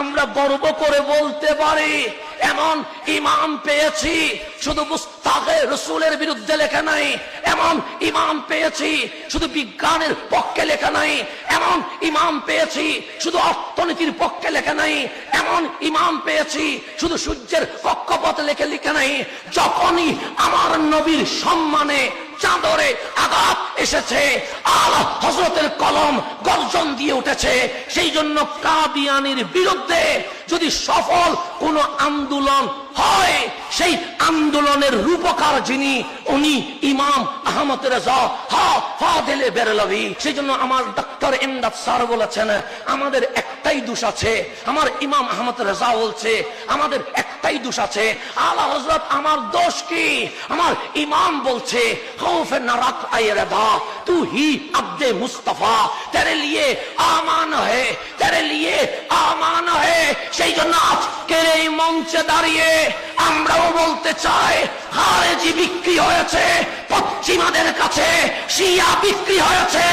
আমরা গর্ব করে বলতে পারি, এমন ইমাম পেয়েছি, শুধু মুস্তাকে রসুলের বিরুদ্ধে লেখা নাই, এমন ইমাম পেয়েছি, শুধু বিজ্ঞানের পক্ষে লেখা নাই, এমন ইমাম পেয়েছি, শুধু অর্থনীতির পক্ষে লেখা নাই, এমন ইমাম পেয়েছি, শুধু সূর্যের কক্ষপথ লেখে লিখে নাই, যখনই আমার নবীর সম্মানে চাদরে আঘাত এসেছে। আল্লাহ হজরতের কলম গর্জন দিয়ে উঠেছে। সেই জন্য কাদিয়ানির বিরুদ্ধে যদি সফল কোন আন্দোলন হয়, সেই আন্দোলনের রূপকার যিনি, উনি ইমাম আহমদ রেজা। বেরলভি। সেই জন্য আমার ডক্টর এমদাদ স্যার বলেছেন, আমাদের একটাই দোষ আছে। আমার ইমাম আহমদ রেজা বলছে, আমাদের একটাই দোষ আছে। আল্লাহ হজরত আমার দোষ কি? আমার ইমাম বলছে, খৌফে তু হি আব্দে তেরে লিয়ে আমান হে, তেরে লিয়ে আমান হে। সেই জন্য এই মঞ্চে দাঁড়িয়ে আমরাও বলতে চাই হারেজি বিক্রি হয়েছে, পশ্চিমাদের কাছে, শিয়া বিক্রি হয়েছে